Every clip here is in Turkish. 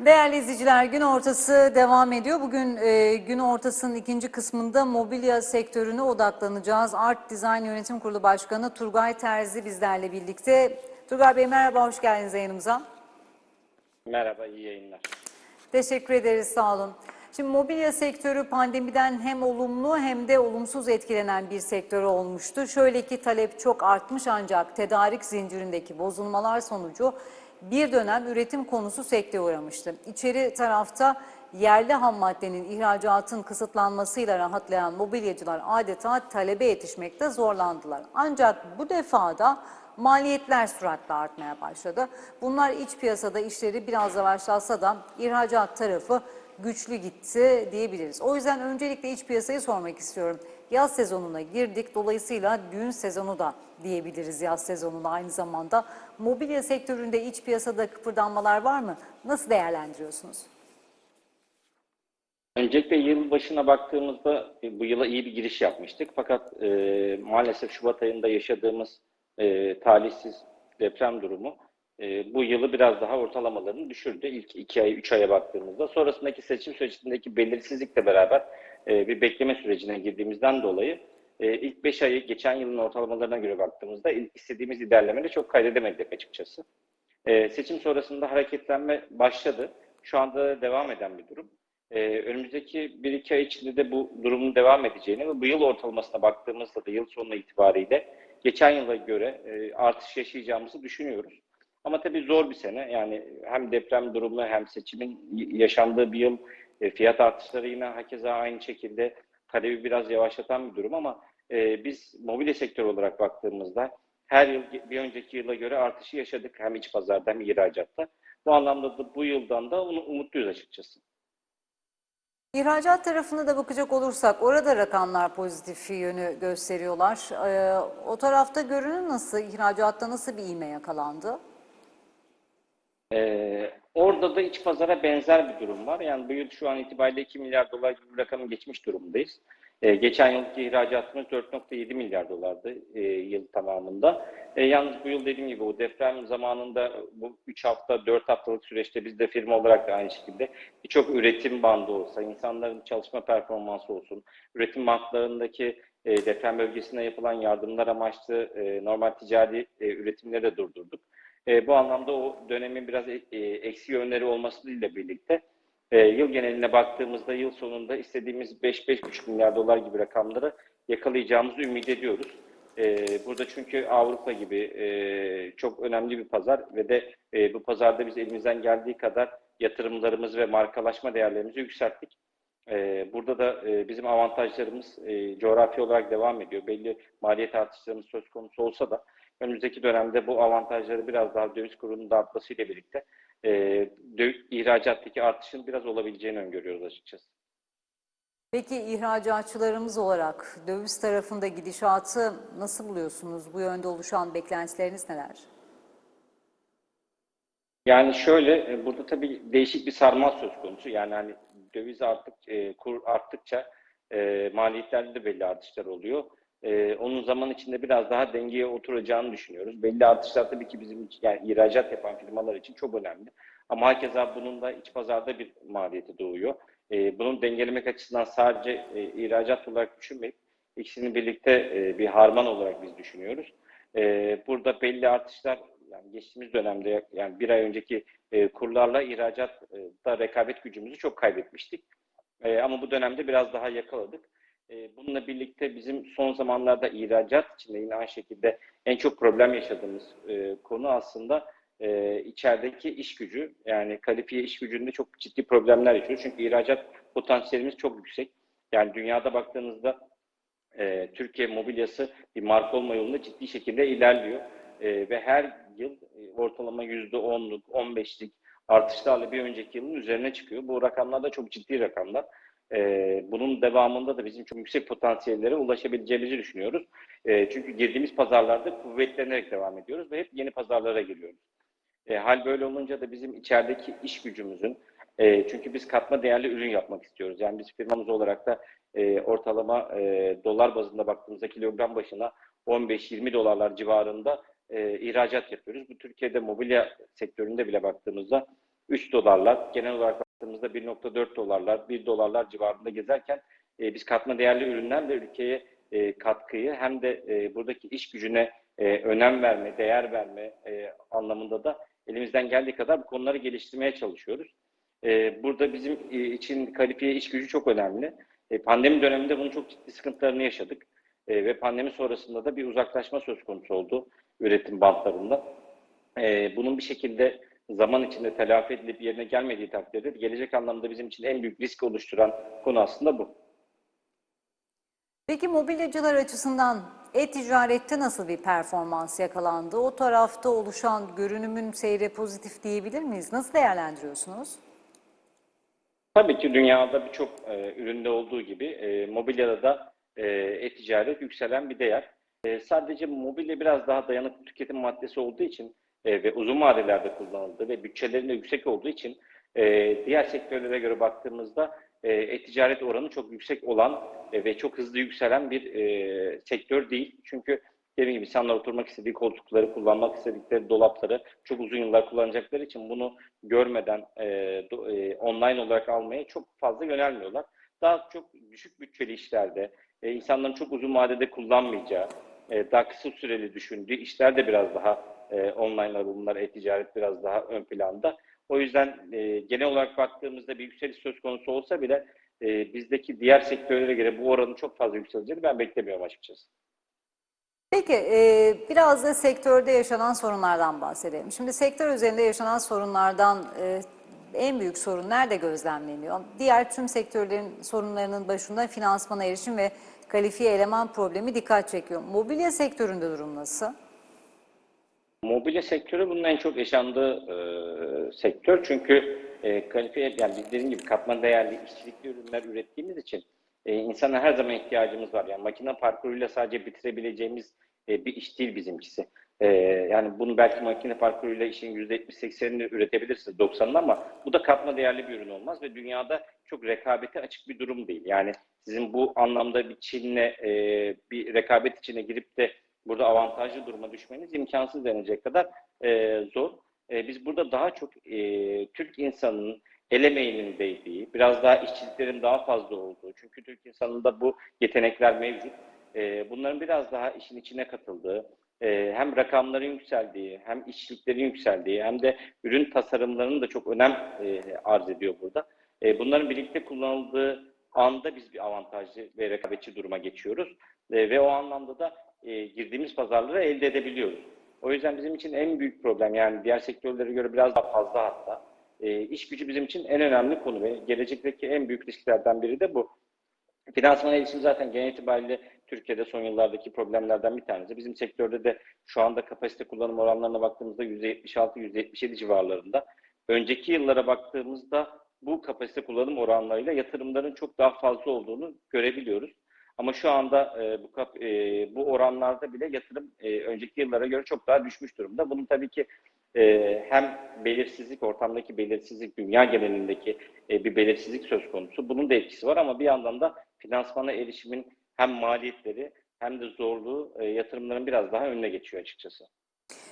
Değerli izleyiciler gün ortası devam ediyor. Bugün e, gün ortasının ikinci kısmında mobilya sektörüne odaklanacağız. Art Design Yönetim Kurulu Başkanı Turgay Terzi bizlerle birlikte. Turgay Bey merhaba, hoş geldiniz yayınımıza. Merhaba, iyi yayınlar. Teşekkür ederiz, sağ olun. Şimdi mobilya sektörü pandemiden hem olumlu hem de olumsuz etkilenen bir sektör olmuştu. Şöyle ki talep çok artmış ancak tedarik zincirindeki bozulmalar sonucu bir dönem üretim konusu sekteye uğramıştı. İçeri tarafta yerli ham maddenin ihracatın kısıtlanmasıyla rahatlayan mobilyacılar adeta talebe yetişmekte zorlandılar. Ancak bu defada maliyetler süratle artmaya başladı. Bunlar iç piyasada işleri biraz yavaşlatsa da ihracat tarafı güçlü gitti diyebiliriz. O yüzden öncelikle iç piyasayı sormak istiyorum. Yaz sezonuna girdik. Dolayısıyla düğün sezonu da diyebiliriz yaz sezonuna aynı zamanda. Mobilya sektöründe iç piyasada kıpırdanmalar var mı? Nasıl değerlendiriyorsunuz? Öncelikle yıl başına baktığımızda e, bu yıla iyi bir giriş yapmıştık. Fakat e, maalesef Şubat ayında yaşadığımız e, talihsiz deprem durumu e, bu yılı biraz daha ortalamalarını düşürdü. İlk iki ay, üç aya baktığımızda. Sonrasındaki seçim sürecindeki belirsizlikle beraber e, bir bekleme sürecine girdiğimizden dolayı e, ilk beş ayı geçen yılın ortalamalarına göre baktığımızda istediğimiz ilerlemeleri çok kaydedemedik açıkçası. Seçim sonrasında hareketlenme başladı. Şu anda devam eden bir durum. Önümüzdeki bir iki ay içinde de bu durumun devam edeceğini ve bu yıl ortalamasına baktığımızda da yıl sonu itibariyle geçen yıla göre artış yaşayacağımızı düşünüyoruz. Ama tabii zor bir sene. Yani hem deprem durumu hem seçimin yaşandığı bir yıl e, fiyat artışları yine hakeza aynı şekilde talebi biraz yavaşlatan bir durum ama e, biz mobilya sektörü olarak baktığımızda her yıl bir önceki yıla göre artışı yaşadık hem iç pazarda hem ihracatta. Bu anlamda da bu yıldan da umutluyuz açıkçası. İhracat tarafına da bakacak olursak orada rakamlar pozitif yönü gösteriyorlar. Ee, o tarafta görünüm nasıl? İhracatta nasıl bir ivme yakalandı? Ee, orada da iç pazara benzer bir durum var. Yani bu yıl şu an itibariyle 2 milyar dolar gibi bir rakamı geçmiş durumdayız. Ee, geçen yılki ihracatımız 4.7 milyar dolardı e, yıl tamamında. E, yalnız bu yıl dediğim gibi o deprem zamanında bu 3 hafta 4 haftalık süreçte biz de firma olarak da aynı şekilde birçok üretim bandı olsa, insanların çalışma performansı olsun, üretim bantlarındaki e, deprem bölgesine yapılan yardımlar amaçlı e, normal ticari e, üretimleri de durdurduk. E, bu anlamda o dönemin biraz e, eksi yönleri olmasıyla birlikte e, yıl geneline baktığımızda yıl sonunda istediğimiz 5-5,5 milyar dolar gibi rakamları yakalayacağımızı ümit ediyoruz. E, burada çünkü Avrupa gibi e, çok önemli bir pazar ve de e, bu pazarda biz elimizden geldiği kadar yatırımlarımız ve markalaşma değerlerimizi yükselttik. E, burada da e, bizim avantajlarımız e, coğrafi olarak devam ediyor. Belli maliyet artışlarımız söz konusu olsa da önümüzdeki dönemde bu avantajları biraz daha döviz kurunun da artmasıyla birlikte e, ihracattaki artışın biraz olabileceğini öngörüyoruz açıkçası. Peki ihracatçılarımız olarak döviz tarafında gidişatı nasıl buluyorsunuz? Bu yönde oluşan beklentileriniz neler? Yani şöyle, e, burada tabii değişik bir sarmal söz konusu. Yani hani döviz artık e, kur arttıkça e, maliyetlerde de belli artışlar oluyor. E, onun zaman içinde biraz daha dengeye oturacağını düşünüyoruz. Belli artışlar tabii ki bizim yani ihracat yapan firmalar için çok önemli. Ama herkese bunun da iç pazarda bir maliyeti doğuyor. E, bunun dengelemek açısından sadece e, ihracat olarak düşünmeyip ikisini birlikte e, bir harman olarak biz düşünüyoruz. E, burada belli artışlar yani geçtiğimiz dönemde yani bir ay önceki e, kurlarla ihracatta rekabet gücümüzü çok kaybetmiştik. E, ama bu dönemde biraz daha yakaladık. E, bununla birlikte bizim son zamanlarda ihracat içinde yine aynı şekilde en çok problem yaşadığımız e, konu aslında e, içerideki iş gücü. Yani kalifiye iş gücünde çok ciddi problemler yaşıyor. Çünkü ihracat potansiyelimiz çok yüksek. Yani dünyada baktığınızda e, Türkiye mobilyası bir marka olma yolunda ciddi şekilde ilerliyor. Ve her yıl ortalama %10'luk, 15'lik artışlarla bir önceki yılın üzerine çıkıyor. Bu rakamlar da çok ciddi rakamlar. E, bunun devamında da bizim çok yüksek potansiyellere ulaşabileceğimizi düşünüyoruz. E, çünkü girdiğimiz pazarlarda kuvvetlenerek devam ediyoruz ve hep yeni pazarlara giriyoruz. E, hal böyle olunca da bizim içerideki iş gücümüzün, e, çünkü biz katma değerli ürün yapmak istiyoruz. Yani biz firmamız olarak da e, ortalama e, dolar bazında baktığımızda kilogram başına 15-20 dolarlar civarında e, ihracat yapıyoruz. Bu Türkiye'de mobilya sektöründe bile baktığımızda 3 dolarlar, genel olarak baktığımızda 1.4 dolarlar, 1 dolarlar civarında gezerken e, biz katma değerli ürünlerle ülkeye e, katkıyı hem de e, buradaki iş gücüne e, önem verme, değer verme e, anlamında da elimizden geldiği kadar bu konuları geliştirmeye çalışıyoruz. E, burada bizim e, için kalifiye iş gücü çok önemli. E, pandemi döneminde bunun çok ciddi sıkıntılarını yaşadık. E, ve pandemi sonrasında da bir uzaklaşma söz konusu oldu üretim bantlarında. E, bunun bir şekilde zaman içinde telafi edilip yerine gelmediği takdirde gelecek anlamda bizim için en büyük risk oluşturan konu aslında bu. Peki mobilyacılar açısından e-ticarette nasıl bir performans yakalandı? O tarafta oluşan görünümün seyri pozitif diyebilir miyiz? Nasıl değerlendiriyorsunuz? Tabii ki dünyada birçok e, üründe olduğu gibi e, mobilyada da e, e-ticaret yükselen bir değer. E, sadece mobilya biraz daha dayanıklı tüketim maddesi olduğu için e, ve uzun vadelerde kullanıldığı ve bütçelerinde yüksek olduğu için e, diğer sektörlere göre baktığımızda e, e-ticaret oranı çok yüksek olan e, ve çok hızlı yükselen bir e, sektör değil. Çünkü dediğim gibi insanlar oturmak istediği koltukları, kullanmak istedikleri dolapları çok uzun yıllar kullanacakları için bunu görmeden e, e, online olarak almaya çok fazla yönelmiyorlar. Daha çok düşük bütçeli işlerde, e, insanların çok uzun vadede kullanmayacağı, e, daha kısa süreli düşündüğü işlerde biraz daha e, online alımlar, e-ticaret biraz daha ön planda. O yüzden e, genel olarak baktığımızda bir yükseliş söz konusu olsa bile e, bizdeki diğer sektörlere göre bu oranın çok fazla yükseleceğini ben beklemiyorum açıkçası. Peki e, biraz da sektörde yaşanan sorunlardan bahsedelim. Şimdi sektör üzerinde yaşanan sorunlardan e, en büyük sorun nerede gözlemleniyor? Diğer tüm sektörlerin sorunlarının başında finansmana erişim ve kalifiye eleman problemi dikkat çekiyor. Mobilya sektöründe durum nasıl? Mobilya sektörü bunun en çok yaşandığı e, sektör. Çünkü e, kalifiye, yani biz dediğim gibi katma değerli işçilikli ürünler ürettiğimiz için e, insana her zaman ihtiyacımız var. Yani makine parkuruyla sadece bitirebileceğimiz e, bir iş değil bizimkisi. E, yani bunu belki makine parkuruyla işin %70-80'ini üretebilirsiniz 90'ını ama bu da katma değerli bir ürün olmaz ve dünyada çok rekabete açık bir durum değil. Yani sizin bu anlamda bir Çin'le e, bir rekabet içine girip de burada avantajlı duruma düşmeniz imkansız denecek kadar e, zor. E, biz burada daha çok e, Türk insanının el emeğinin değdiği, biraz daha işçiliklerin daha fazla olduğu, çünkü Türk insanında bu yetenekler mevcut. E, bunların biraz daha işin içine katıldığı, e, hem rakamların yükseldiği, hem işçiliklerin yükseldiği, hem de ürün tasarımlarının da çok önem e, arz ediyor burada. E, bunların birlikte kullanıldığı anda biz bir avantajlı ve rekabetçi duruma geçiyoruz. E, ve o anlamda da e, girdiğimiz pazarları elde edebiliyoruz. O yüzden bizim için en büyük problem yani diğer sektörlere göre biraz daha fazla hatta. E, iş gücü bizim için en önemli konu ve gelecekteki en büyük risklerden biri de bu. Finansman erişim zaten genel itibariyle Türkiye'de son yıllardaki problemlerden bir tanesi. Bizim sektörde de şu anda kapasite kullanım oranlarına baktığımızda %76-%77 civarlarında. Önceki yıllara baktığımızda bu kapasite kullanım oranlarıyla yatırımların çok daha fazla olduğunu görebiliyoruz. Ama şu anda e, bu kap, e, bu oranlarda bile yatırım e, önceki yıllara göre çok daha düşmüş durumda. Bunun tabii ki e, hem belirsizlik, ortamdaki belirsizlik, dünya genelindeki e, bir belirsizlik söz konusu. Bunun da etkisi var ama bir yandan da finansmana erişimin hem maliyetleri hem de zorluğu e, yatırımların biraz daha önüne geçiyor açıkçası.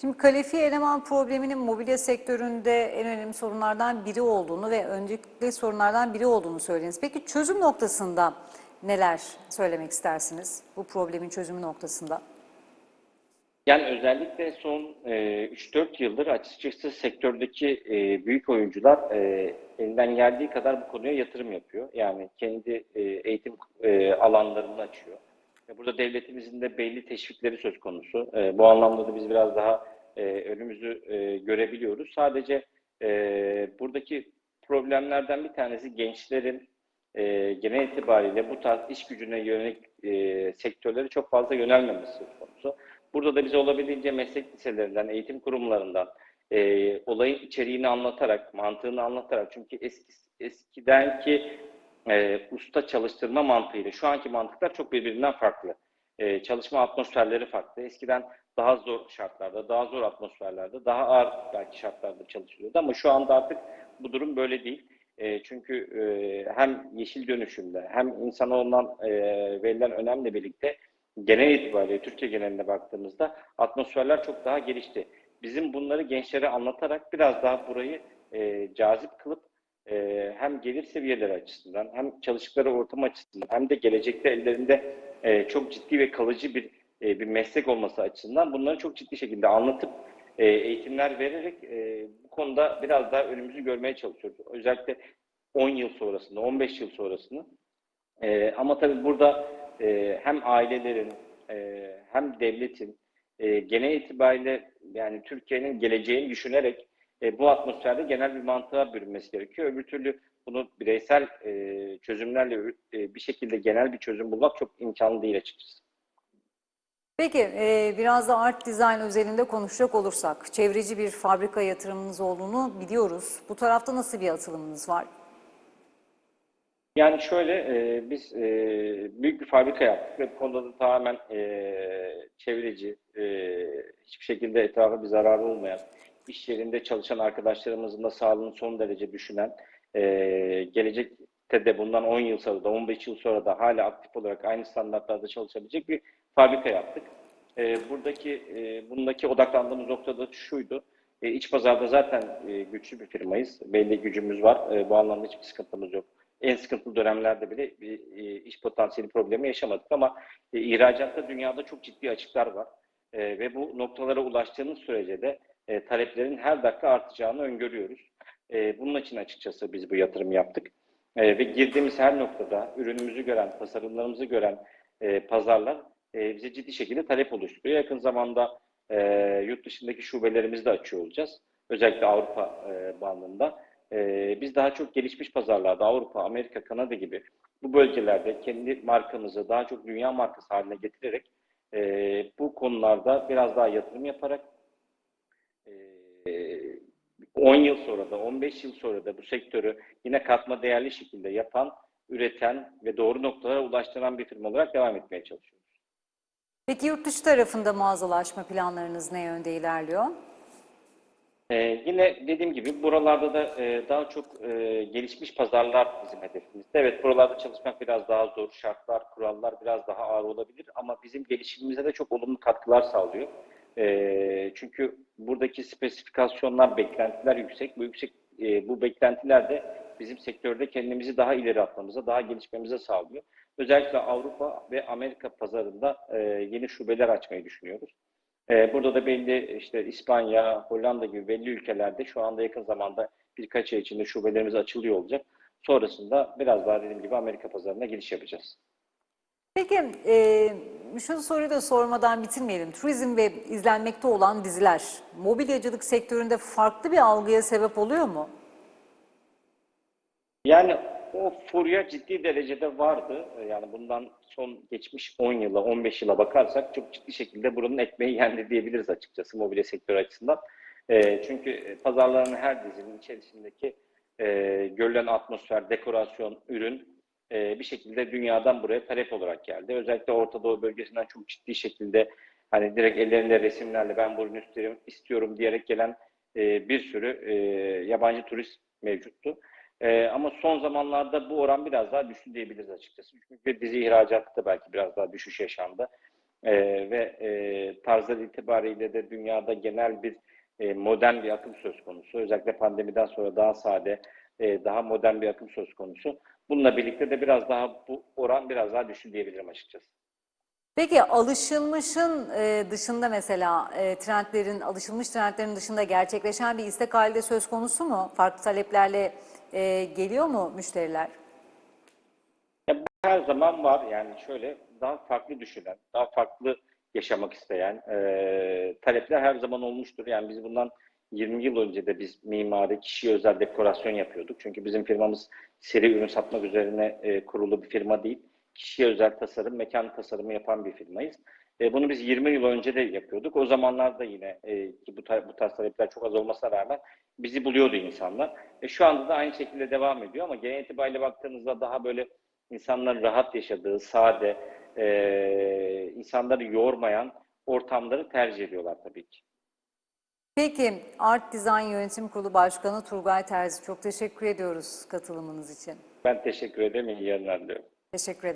Şimdi kalifiye eleman probleminin mobilya sektöründe en önemli sorunlardan biri olduğunu ve öncelikli sorunlardan biri olduğunu söylediniz. Peki çözüm noktasında neler söylemek istersiniz bu problemin çözümü noktasında? Yani özellikle son e, 3-4 yıldır açıkçası sektördeki e, büyük oyuncular e, elinden geldiği kadar bu konuya yatırım yapıyor. Yani kendi e, eğitim e, alanlarını açıyor. Burada devletimizin de belli teşvikleri söz konusu. E, bu anlamda da biz biraz daha e, önümüzü e, görebiliyoruz. Sadece e, buradaki problemlerden bir tanesi gençlerin e, genel itibariyle bu tarz iş gücüne yönelik e, sektörleri çok fazla yönelmemesi konusu. Burada da biz olabildiğince meslek liselerinden, eğitim kurumlarından e, olayın içeriğini anlatarak, mantığını anlatarak çünkü eski, eskidenki e, usta çalıştırma mantığıyla şu anki mantıklar çok birbirinden farklı. E, çalışma atmosferleri farklı. Eskiden daha zor şartlarda, daha zor atmosferlerde, daha ağır belki şartlarda çalışılıyordu ama şu anda artık bu durum böyle değil. E, çünkü e, hem yeşil dönüşümde hem insana olan e, verilen önemle birlikte genel itibariyle Türkiye geneline baktığımızda atmosferler çok daha gelişti. Bizim bunları gençlere anlatarak biraz daha burayı e, cazip kılıp e, hem gelir seviyeleri açısından hem çalıştıkları ortam açısından hem de gelecekte ellerinde e, çok ciddi ve kalıcı bir e, bir meslek olması açısından bunları çok ciddi şekilde anlatıp e, eğitimler vererek e, konuda biraz daha önümüzü görmeye çalışıyoruz. Özellikle 10 yıl sonrasını, 15 yıl sonrasını. E, ama tabii burada e, hem ailelerin e, hem devletin e, genel itibariyle yani Türkiye'nin geleceğini düşünerek e, bu atmosferde genel bir mantığa bürünmesi gerekiyor. Öbür türlü bunu bireysel e, çözümlerle e, bir şekilde genel bir çözüm bulmak çok imkanlı değil açıkçası. Peki e, biraz da art design özelinde konuşacak olursak, çevreci bir fabrika yatırımınız olduğunu biliyoruz. Bu tarafta nasıl bir atılımınız var? Yani şöyle e, biz e, büyük bir fabrika yaptık ve bu konuda da tamamen e, çevreci, e, hiçbir şekilde etrafa bir zararı olmayan, iş yerinde çalışan arkadaşlarımızın da sağlığını son derece düşünen, e, gelecekte de bundan 10 yıl sonra da 15 yıl sonra da hala aktif olarak aynı standartlarda çalışabilecek bir fabrika yaptık. E, buradaki e, bundaki odaklandığımız nokta da şuydu. E, iç pazarda zaten e, güçlü bir firmayız. Belli gücümüz var. E, bu anlamda hiçbir sıkıntımız yok en sıkıntılı dönemlerde bile bir e, iş potansiyeli problemi yaşamadık ama e, ihracatta dünyada çok ciddi açıklar var. E, ve bu noktalara ulaştığınız sürece de e, taleplerin her dakika artacağını öngörüyoruz. E, bunun için açıkçası biz bu yatırım yaptık. E, ve girdiğimiz her noktada ürünümüzü gören, tasarımlarımızı gören e, pazarlar e, bize ciddi şekilde talep oluşturuyor. Yakın zamanda e, yurt dışındaki şubelerimizi de açıyor olacağız. Özellikle Avrupa e, bandında. Ee, biz daha çok gelişmiş pazarlarda Avrupa, Amerika, Kanada gibi bu bölgelerde kendi markamızı daha çok dünya markası haline getirerek e, bu konularda biraz daha yatırım yaparak e, 10 yıl sonra da 15 yıl sonra da bu sektörü yine katma değerli şekilde yapan, üreten ve doğru noktalara ulaştıran bir firma olarak devam etmeye çalışıyoruz. Peki yurt dışı tarafında mağazalaşma planlarınız ne yönde ilerliyor? Ee, yine dediğim gibi buralarda da e, daha çok e, gelişmiş pazarlar bizim hedefimizde. Evet buralarda çalışmak biraz daha zor, şartlar, kurallar biraz daha ağır olabilir ama bizim gelişimimize de çok olumlu katkılar sağlıyor. E, çünkü buradaki spesifikasyonlar, beklentiler yüksek. Bu yüksek e, bu beklentiler de bizim sektörde kendimizi daha ileri atmamıza, daha gelişmemize sağlıyor. Özellikle Avrupa ve Amerika pazarında e, yeni şubeler açmayı düşünüyoruz. Ee, burada da belli işte İspanya, Hollanda gibi belli ülkelerde şu anda yakın zamanda birkaç ay içinde şubelerimiz açılıyor olacak. Sonrasında biraz daha dediğim gibi Amerika pazarına giriş yapacağız. Peki e, şu soruyu da sormadan bitirmeyelim. Turizm ve izlenmekte olan diziler mobilyacılık sektöründe farklı bir algıya sebep oluyor mu? Yani o furya ciddi derecede vardı. Yani bundan son geçmiş 10 yıla, 15 yıla bakarsak çok ciddi şekilde buranın ekmeği yendi diyebiliriz açıkçası mobilya sektörü açısından. E, çünkü pazarların her dizinin içerisindeki e, görülen atmosfer, dekorasyon, ürün e, bir şekilde dünyadan buraya talep olarak geldi. Özellikle Orta Doğu bölgesinden çok ciddi şekilde hani direkt ellerinde resimlerle ben bu ürünü istiyorum, istiyorum diyerek gelen e, bir sürü e, yabancı turist mevcuttu. Ee, ama son zamanlarda bu oran biraz daha düştü diyebiliriz açıkçası. Çünkü dizi ihracatı da belki biraz daha düşüş yaşandı. Ee, ve e, tarzlar itibariyle de dünyada genel bir e, modern bir akım söz konusu. Özellikle pandemiden sonra daha sade, e, daha modern bir akım söz konusu. Bununla birlikte de biraz daha bu oran biraz daha düştü diyebilirim açıkçası. Peki alışılmışın e, dışında mesela e, trendlerin, alışılmış trendlerin dışında gerçekleşen bir istek halinde söz konusu mu? Farklı taleplerle e, geliyor mu müşteriler? Ya, her zaman var yani şöyle daha farklı düşünen, daha farklı yaşamak isteyen e, talepler her zaman olmuştur. Yani biz bundan 20 yıl önce de biz mimari, kişiye özel dekorasyon yapıyorduk. Çünkü bizim firmamız seri ürün satmak üzerine e, kurulu bir firma değil. Kişiye özel tasarım, mekan tasarımı yapan bir firmayız. E, bunu biz 20 yıl önce de yapıyorduk. O zamanlarda yine e, ki bu, tar- bu tarz talepler çok az olmasına rağmen bizi buluyordu insanlar. E, şu anda da aynı şekilde devam ediyor ama genel itibariyle baktığınızda daha böyle insanların rahat yaşadığı, sade, e, insanları yormayan ortamları tercih ediyorlar tabii ki. Peki Art Design Yönetim Kurulu Başkanı Turgay Terzi çok teşekkür ediyoruz katılımınız için. Ben teşekkür ederim. İyi yayınlar diliyorum. Teşekkür ederim.